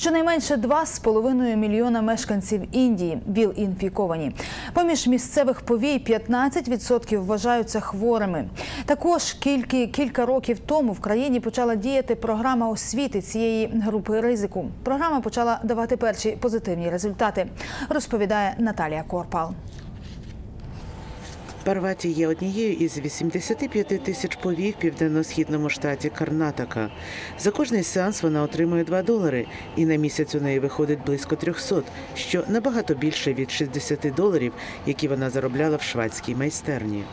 Щонайменше 2,5 мільйона мешканців Індії ВІЛ-інфіковані. Поміж місцевих повій 15% вважаються хворими. Також кілька, кілька років тому в країні почала діяти програма освіти цієї групи ризику. Програма почала давати перші позитивні результати, розповідає Наталія Корпал. Парваті є однією із 85 тисяч повій в південно-східному штаті Карнатака. За кожний сеанс вона отримує 2 долари, і на місяць у неї виходить близько 300, що набагато більше від 60 доларів, які вона заробляла в швадській майстерні.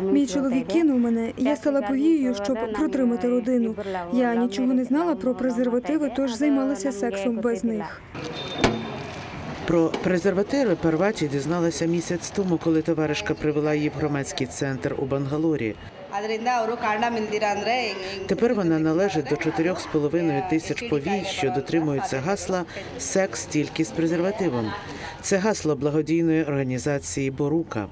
Мій чоловік кинув мене. Я стала повією, щоб протримати родину. Я нічого не знала про презервативи, тож займалася сексом без них. Про презервативи Парваті дізналася місяць тому, коли товаришка привела її в громадський центр у Бангалорі. Тепер вона належить до 4,5 тисяч повій, що дотримуються гасла Секс тільки з презервативом. Це гасло благодійної організації Борука.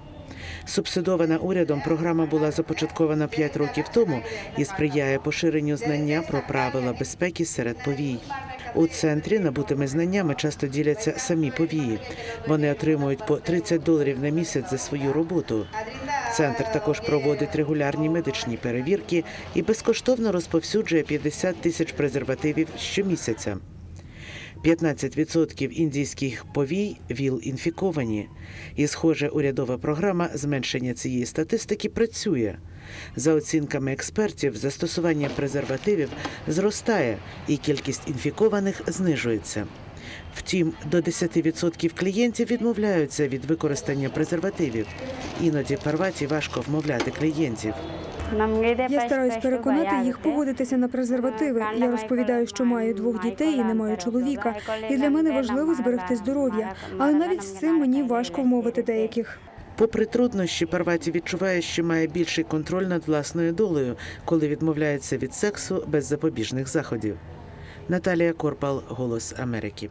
Субсидована урядом програма була започаткована 5 років тому і сприяє поширенню знання про правила безпеки серед повій. У центрі набутими знаннями часто діляться самі повії. Вони отримують по 30 доларів на місяць за свою роботу. Центр також проводить регулярні медичні перевірки і безкоштовно розповсюджує 50 тисяч презервативів щомісяця. 15% індійських повій ВІЛ-інфіковані. І, схоже, урядова програма зменшення цієї статистики працює. За оцінками експертів, застосування презервативів зростає і кількість інфікованих знижується. Втім, до 10% клієнтів відмовляються від використання презервативів. Іноді парваті важко вмовляти клієнтів. Я стараюсь переконати їх поводитися на презервативи. Я розповідаю, що маю двох дітей і не маю чоловіка. І для мене важливо зберегти здоров'я. Але навіть з цим мені важко вмовити деяких. Попри труднощі, Парваті відчуває, що має більший контроль над власною долею, коли відмовляється від сексу без запобіжних заходів. Наталія Корпал, Голос Америки.